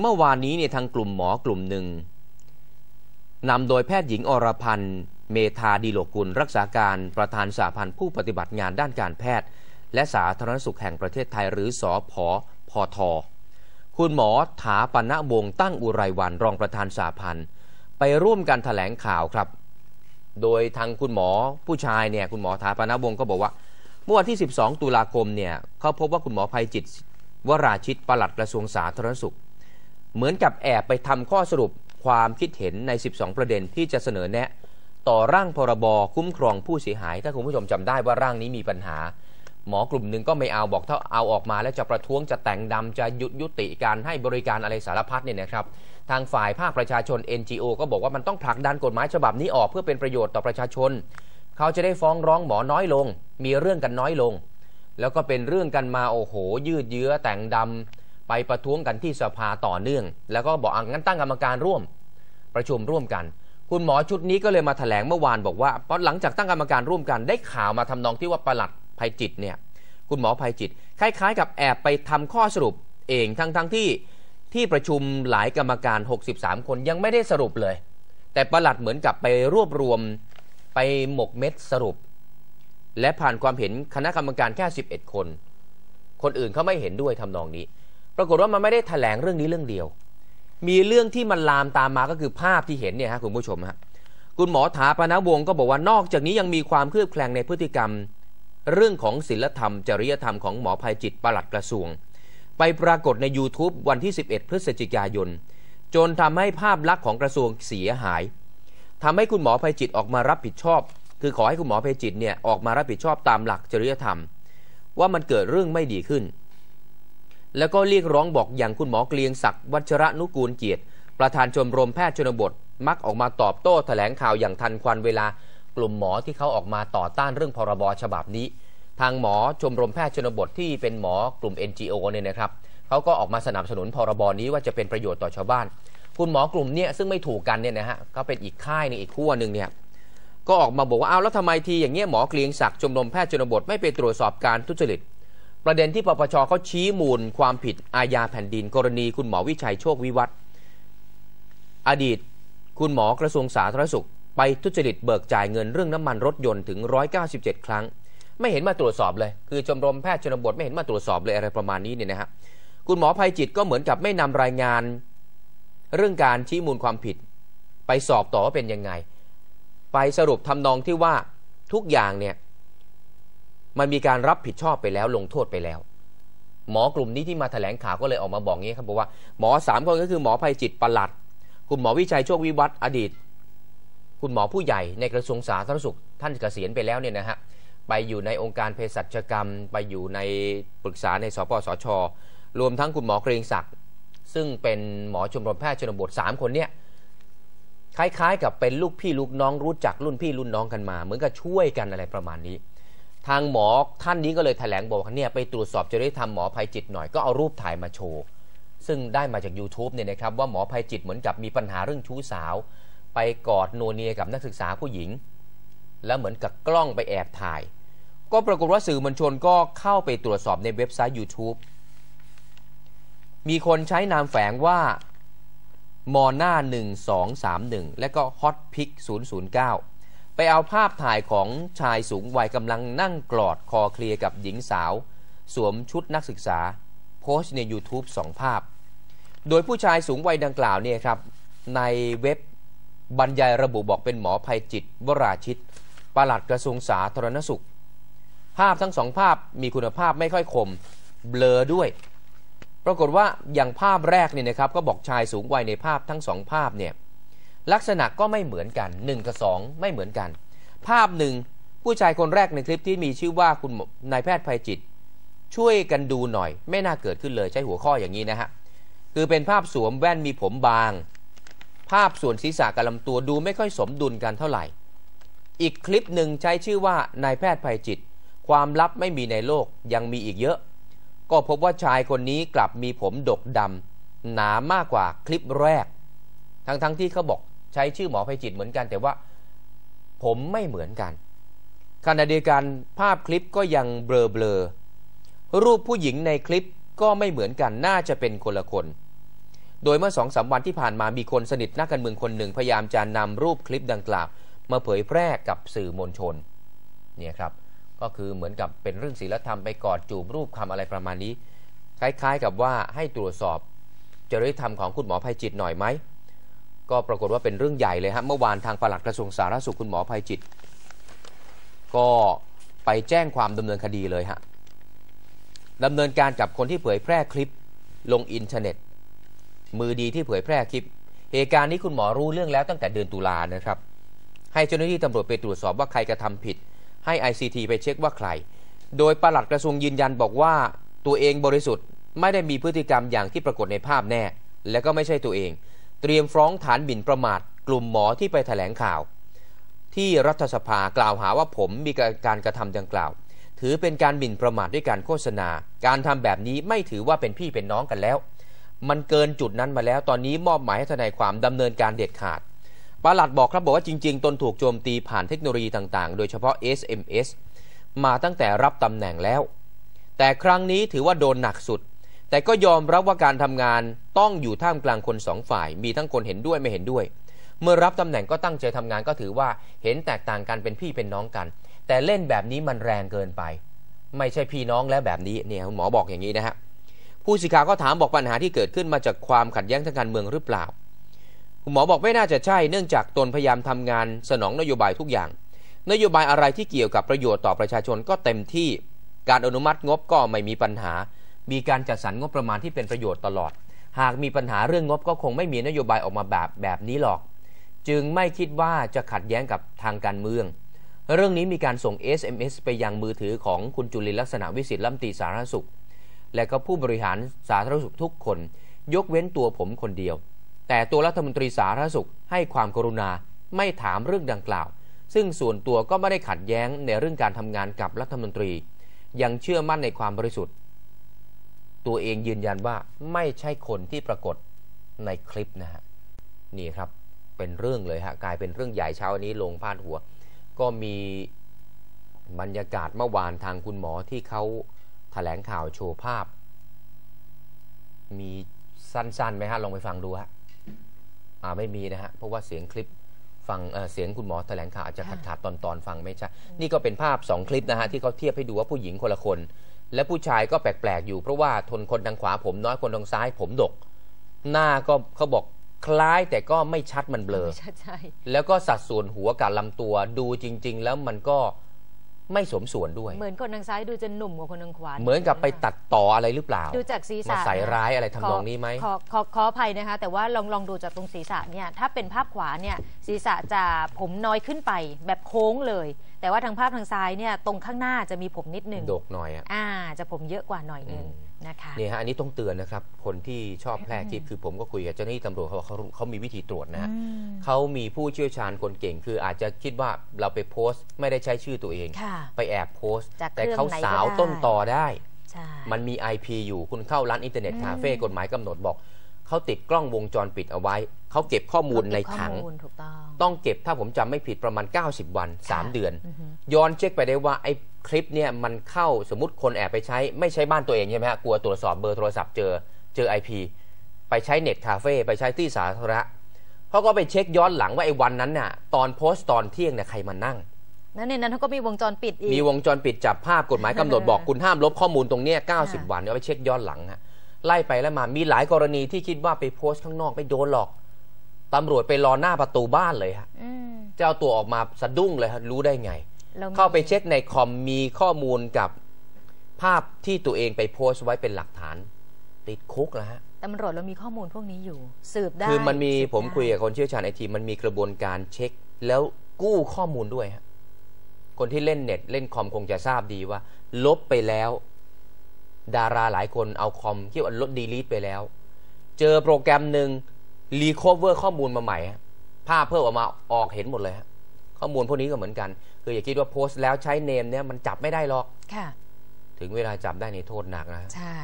เมื่อวานนี้เนี่ยทางกลุ่มหมอกลุ่มหนึ่งนำโดยแพทย์หญิงอรพันธ์เมธาดีโลกุล รักษาการประธานสาพันธ์ผู้ปฏิบัติงานด้านการแพทย์ และสาธารณสุขแห่งประเทศไทยหรือสอพอพอทคุณหมอถาปณะวงตั้งอุไรวันรองประธานสาพันธ์ ไปร่วมกันถแถลงข่าวครับ โดยทางคุณหมอผู้ชายเนี่ยคุณหมอถาปณะวงก็บอกว่า เมื่อวันที่ 12 ตุลาคมเนี่ยเขาพบว่าคุณหมอภัยจิตวราชิตปลัดกระทรวงสาธารณสุข เหมือนกับแอบไปทำข้อสรุปความคิดเห็นใน 12 ประเด็นที่จะเสนอแนะ ต่อร่างพรบคุ้มครองผู้เสียหาย ถ้าคุณผู้ชมจำได้ว่าร่างนี้มีปัญหา หมอกลุ่มหนึ่งก็ไม่เอาบอกถ้าเอาออกมาแล้วจะประท้วงจะแต่งดำจะยุดยุติการให้บริการอะไรสารพัดเนี่ยนะครับ ทางฝ่ายภาคประชาชน NGO ก็บอกว่ามันต้องผลักดันกฎหมายฉบับนี้ออกเพื่อเป็นประโยชน์ต่อประชาชน เขาจะได้ฟ้องร้องหมอน้อยลง มีเรื่องกันน้อยลง แล้วก็เป็นเรื่องกันมาโอ้โห ยืดเยื้อแต่งดำ ไปประท้วงกันที่สภาต่อเนื่อง แล้วก็บอกงั้นตั้งกรรมการร่วม ประชุมร่วมกัน คุณหมอชุดนี้ก็เลยมาถแถลงเมื่อวานบอกว่าพอหลังจากตั้งกรรมการร่วมกันได้ข่าวมาทำนองที่ว่าประหลัดภัยจิตเนี่ยคุณหมอภัยจิต คล้าย ๆ กับแอบไปทำข้อสรุปเองทั้งๆทที่ที่ประชุมหลายกรรมการ 63 คนยังไม่ได้สรุปเลย แต่ประหลัดเหมือนกับไปรวบรวมไปหมกเม็ดสรุป และผ่านความเห็นคณะกรรมการแค่ 11 คน คนอื่นเขาไม่เห็นด้วยทำนองนี้ ปรากฏว่ามันไม่ได้แถลงเรื่องนี้เรื่องเดียว มีเรื่องที่มันลามตามมาก็คือภาพที่เห็นเนี่ยฮะคุณผู้ชมฮะคุณหมอถาปนวงก็บอกว่านอกจากนี้ยังมีความเครือบแคลงในพฤติกรรม เรื่องของศีลธรรม จริยธรรมของหมอภัยจิตประหลัดกระทรวง ไปปรากฏใน YouTube วันที่ 11 พฤศจิกายน จนทำให้ภาพลักษณ์ของกระทรวงเสียหายทำให้คุณหมอภัยจิตออกมารับผิดชอบ คือขอให้คุณหมอภัยจิตเนี่ยออกมารับผิดชอบตามหลักจริยธรรม ว่ามันเกิดเรื่องไม่ดีขึ้น แล้วก็เรียกร้องบอกอย่างคุณหมอเกลียงศักดิ์วัชระนุกูลเกียรติ ประธานชมรมแพทย์ชนบท มักออกมาตอบโต้แถลงข่าวอย่างทันควันเวลากลุ่มหมอที่เขาออกมาต่อต้านเรื่องพรบฉบับนี้ ทางหมอชมรมแพทย์ชนบทที่เป็นหมอกลุ่ม NGO เนี่ยนะครับเขาก็ออกมาสนับสนุนพรบนี้ว่าจะเป็นประโยชน์ต่อชาวบ้าน คุณหมอกลุ่มเนี่ยซึ่งไม่ถูกกันเนี่ยนะฮะเขาเป็นอีกค่ายนึงอีกขั้วหนึ่งเนี่ยก็ออกมาบอกว่าเอาแล้วทำไมทีอย่างเงี้ยหมอเกลียงศักดิ์ชมรมแพทย์ชนบทไม่ไปตรวจสอบการทุจริต ประเด็นที่ปปชเขาชี้มูลความผิดอาญาแผ่นดิน กรณีคุณหมอวิชัยโชควิวัฒอดีต คุณหมอกระทรวงสาธารณสุข ไปทุจริตเบิกจ่ายเงินเรื่องน้ำมันรถยนต์ถึง 197 ครั้ง ไม่เห็นมาตรวจสอบเลย คือชมรมแพทย์ชนบทไม่เห็นมาตรวจสอบเลยอะไรประมาณนี้เนี่ยนะฮะคุณหมอภัยจิตก็เหมือนกับไม่นำรายงาน เรื่องการชี้มูลความผิด ไปสอบต่อว่าเป็นยังไง ไปสรุปทำนองที่ว่าทุกอย่างเนี่ย มันมีการรับผิดชอบไปแล้วลงโทษไปแล้ว หมอกลุ่มนี้ที่มาแถลงข่าวก็เลยออกมาบอกงี้ครับบอกว่าหมอสามคนก็คือหมอภัยจิตประหลัด คุณหมอวิชัยโชควิวัฒน์อดีต คุณหมอผู้ใหญ่ในกระทรวงสาธารณสุข ท่านเกษียณไปแล้วเนี่ยนะฮะไปอยู่ในองค์การเภสัชกรรม ไปอยู่ในปรึกษาในสปสช รวมทั้งคุณหมอเกรงศักดิ์ซึ่งเป็นหมอชมรมแพทย์ชนบท3คนเนี่ยคล้ายๆ กับเป็นลูกพี่ลูกน้องรู้จักรุ่นพี่รุ่นน้องกันมา เหมือนกับช่วยกันอะไรประมาณนี้ ทางหมอท่านนี้ก็เลยถแถลงบอกเนี่ยไปตรวจสอบจริยธรรมหมอภัยจิตหน่อยก็เอารูปถ่ายมาโชว์ ซึ่งได้มาจาก YouTube เนี่ยนะครับว่าหมอภัยจิตเหมือนกับมีปัญหาเรื่องชู้สาว ไปกอดโนเนียกับนักศึกษาผู้หญิง แล้วเหมือนกับกล้องไปแอบถ่าย ก็ปรากฏว่าสื่อมวลชนก็เข้าไปตรวจสอบในเว็บไซต์ YouTube มีคนใช้นามแฝงว่ามอน่า1231 และก็ฮอตพิก009 ไปเอาภาพถ่ายของชายสูงวัยกำลังนั่งกลอดคอเคลียร์กับหญิงสาว สวมชุดนักศึกษา โพสต์ใน YouTube 2ภาพ โดยผู้ชายสูงวัยดังกล่าวเนี่ยครับ ในเว็บบรรยายระบุบอกเป็นหมอภัยจิต วราชิตปลัดกระทรวงสาธารณสุข ภาพทั้งสองภาพมีคุณภาพไม่ค่อยคม เบลอด้วย ปรากฏว่าอย่างภาพแรกเนี่ยนะครับก็บอกชายสูงวัยในภาพทั้งสองภาพเนี่ย ลักษณะก็ไม่เหมือนกัน1กับ2 ไม่เหมือนกัน ภาพหนึ่งผู้ชายคนแรกในคลิปที่มีชื่อว่าคุณนายแพทย์ภัยจิต ช่วยกันดูหน่อย ไม่น่าเกิดขึ้นเลยใช้หัวข้ออย่างนี้นะฮะคือเป็นภาพสวมแว่นมีผมบาง ภาพส่วนศีรษะกับลำตัวดูไม่ค่อยสมดุลกันเท่าไหร่ อีกคลิปหนึ่งใช้ชื่อว่านายแพทย์ภัยจิต ความลับไม่มีในโลกยังมีอีกเยอะ ก็พบว่าชายคนนี้กลับมีผมดกดำหนามากกว่าคลิปแรก ทั้งๆทที่เขาบอก ใช้ชื่อหมอภัยจิตเหมือนกัน แต่ว่าผมไม่เหมือนกันขณะเดียวกันภาพคลิปก็ยังเบลอเบลอรูปผู้หญิงในคลิปก็ไม่เหมือนกันน่าจะเป็นคนละคน โดยเมื่อสองสามวันที่ผ่านมามีคนสนิทนักการเมืองคนหนึ่งพยายามจะนำรูปคลิปดังกล่าว มาเผยแพร่กับสื่อมวลชนเนี่ยครับก็คือเหมือนกับเป็นเรื่องศีลธรรมไปกอดจูบรูปคำอะไรประมาณนี้ คล้ายๆกับว่าให้ตรวจสอบจริยธรรมของคุณหมอภัยจิตหน่อยไหม ก็ปรากฏว่าเป็นเรื่องใหญ่เลยฮะเมื่อวานทางปลัดกระทรวงสาธารณสุขคุณหมอภัยจิต ก็ไปแจ้งความดำเนินคดีเลยฮะดำเนินการกับคนที่เผยแพร่คลิปลงอินเทอร์เน็ต มือดีที่เผยแพร่คลิป เหตุการณ์นี้คุณหมอรู้เรื่องแล้วตั้งแต่เดือนตุลานะครับ ให้เจ้าหน้าที่ตำรวจไปตรวจสอบว่าใครกระทำผิด ให้ ICT ไปเช็คว่าใคร โดยปลัดกระทรวงยืนยันบอกว่าตัวเองบริสุทธิ์ไม่ได้มีพฤติกรรมอย่างที่ปรากฏในภาพแน่ และก็ไม่ใช่ตัวเอง เตรียมฟ้องฐานหมิ่นประมาท กลุ่มหมอที่ไปแถลงข่าว ที่รัฐสภากล่าวหาว่าผมมีการกระทำดังกล่าว ถือเป็นการหมิ่นประมาทด้วยการโฆษณา การทำแบบนี้ไม่ถือว่าเป็นพี่เป็นน้องกันแล้ว มันเกินจุดนั้นมาแล้ว ตอนนี้มอบหมายให้ทนายความดำเนินการเด็ดขาดปลัดบอกครับบอกว่าจริง ๆ ตนถูกโจมตีผ่านเทคโนโลยีต่างๆ โดยเฉพาะ SMS มาตั้งแต่รับตำแหน่งแล้ว แต่ครั้งนี้ถือว่าโดนหนักสุด แต่ก็ยอมรับว่าการทำงานต้องอยู่ท่ามกลางคนสองฝ่าย มีทั้งคนเห็นด้วยไม่เห็นด้วย เมื่อรับตำแหน่งก็ตั้งใจทำงานก็ถือว่าเห็นแตกต่างกันเป็นพี่เป็นน้องกัน แต่เล่นแบบนี้มันแรงเกินไป ไม่ใช่พี่น้องแล้วแบบนี้เนี่ยคุณหมอบอกอย่างนี้นะฮะผู้สื่อข่าวก็ถามบอกปัญหาที่เกิดขึ้นมาจากความขัดแย้งทางการเมืองหรือเปล่าคุณหมอบอกไม่น่าจะใช่เนื่องจากตนพยายามทำงานสนองนโยบายทุกอย่าง นโยบายอะไรที่เกี่ยวกับประโยชน์ต่อประชาชนก็เต็มที่การอนุมัติงบก็ไม่มีปัญหา มีการจัดสรรงบประมาณที่เป็นประโยชน์ตลอด หากมีปัญหาเรื่องงบก็คงไม่มีนโยบายออกมาแบบแบบนี้หรอก จึงไม่คิดว่าจะขัดแย้งกับทางการเมือง เรื่องนี้มีการส่ง SMS ไปยังมือถือของคุณจุลินลักษณะวิสิทธิ์ลัมตีสาธารณสุข และก็ผู้บริหารสาธารณสุขทุกคน ยกเว้นตัวผมคนเดียว แต่ตัวรัฐมนตรีสาธารณสุขให้ความกรุณาไม่ถามเรื่องดังกล่าว ซึ่งส่วนตัวก็ไม่ได้ขัดแย้งในเรื่องการทำงานกับรัฐมนตรี ยังเชื่อมั่นในความบริสุทธิ์ ตัวเองยืนยันว่าไม่ใช่คนที่ปรากฏในคลิปนะฮะนี่ครับเป็นเรื่องเลยฮะกลายเป็นเรื่องใหญ่เช้านี้ลงพาดหัว ก็มีบรรยากาศเมื่อวานทางคุณหมอที่เขาแถลงข่าวโชว์ภาพ มีสั้นๆไหมฮะลองไปฟังดูฮะอ่าไม่มีนะฮะเพราะว่าเสียงคลิปฟังเเสียงคุณหมอแถลงข่าวอาจจะขาดขาดตอนตอนฟังไม่ใช่ นี่ก็เป็นภาพ 2 คลิปนะฮะที่เขาเทียบให้ดูว่าผู้หญิงคนละคน และผู้ชายก็แปลกๆอยู่เพราะว่าทนคนทางขวาผมน้อยคนทางซ้ายผมดก หน้าก็เขาบอกคล้ายแต่ก็ไม่ชัดมันเบลอใช่ใช่แล้วก็สัดส่วนหัวกับลำตัวดูจริง ๆ แล้วมันก็ ไม่สมส่วนด้วย เหมือนคนทางซ้ายดูจะหนุ่มกว่าคนทางขวาเหมือนกับไปตัดต่ออะไรหรือเปล่า ดูจากศีรษะมาใส่นะร้ายอะไรทำนองนี้ไหมขอขอขออภัยนะคะ แต่ว่าลองลองดูจากตรงศีรษะเนี่ยถ้าเป็นภาพขวาเนี่ยศีรษะจะผมน้อยขึ้นไปแบบโค้งเลย แต่ว่าทางภาพทางซ้ายเนี่ยตรงข้างหน้าจะมีผมนิดหนึ่งดกหน่อยอะอ่าจะผมเยอะกว่าหน่อยหนึงอืม นะคะนี่ฮะอันนี้ต้องเตือนนะครับ คนที่ชอบแพร่คลิปคือผมก็คุยกับเจ้าหน้าที่ตำรวจเขาเขาเขามีวิธีตรวจนะฮะอืมเขามีผู้เชี่ยวชาญคนเก่ง คืออาจจะคิดว่าเราไปโพสต์ ไม่ได้ใช้ชื่อตัวเองค่ะไปแอบโพสต์จากแต่เครื่องเขาไหนก็สาวได้ต้นต่อได้ใช่มันมี IP อยู่คุณเข้าร้านอินเทอร์เน็ตอืมคาเฟ่กฎหมายกำหนดบอกเขาติดกล้องวงจรปิดเอาไว้ เขาเก็บข้อมูลในเก็บข้อถังมูลถูกต้องต้องเก็บถ้าผมจำไม่ผิดประมาณ 90 วันค่ะ3เดือนอือฮึย้อนเช็คไปได้ว่าไอ้ คลิปเนี่ยมันเข้าสมมติคนแอบไปใช้ไม่ใช่บ้านตัวเองใช่ไหมฮะกลัวตรวจสอบเบอร์โทรศัพท์เจอเจอ IP ไปใช้เน็ตคาเฟ่ไปใช้ที่สาธารณะเขาก็ไปเช็คย้อนหลังว่าไอ้วันนั้นน่ะตอนโพสต์ตอนเที่ยงเนี่ยใครมานั่งแล้วในนั้นเขาก็มีวงจรปิดอีก มีวงจรปิดจับภาพกฎหมายกำหนดบอกคุณห้ามลบข้อมูลตรงเนี้ย90ค่ะวันเอาไปเช็คย้อนหลังฮะไล่ไปแล้วมามีหลายกรณีที่คิดว่าไปโพสต์ข้างนอกไม่โดนหรอกตำรวจไปรอหน้าประตูบ้านเลยฮะอืมเจ้าตัวออกมาสะดุ้งเลยฮะรู้ได้ไง เรามีเข้าไปเช็คในคอมมีข้อมูลกับภาพที่ตัวเองไปโพสต์ไว้เป็นหลักฐาน ติดคุกแล้วฮะตำรวจเรามีข้อมูลพวกนี้อยู่ สืบได้คือมันมีสืบผมได้คุยกับคนเชี่ยวชาญไอทีมันมีกระบวนการเช็ค แล้วกู้ข้อมูลด้วยฮะคนที่เล่นเน็ตเล่นคอมคงจะทราบดีว่า ลบไปแล้ว ดาราหลายคนเอาคอมที่ว่าลบดีลีทไปแล้ว เจอโปรแกรมหนึ่งรีคอเวอร์ข้อมูลมาใหม่ฮะภาพเพิ่มออกมาออกเห็นหมดเลยฮะ ข้อมูลพวกนี้ก็เหมือนกัน คืออย่าคิดว่าโพสต์แล้วใช้เนมเนี่ยมันจับไม่ได้หรอกค่ะถึงเวลาจับได้ในโทษหนักนะใช่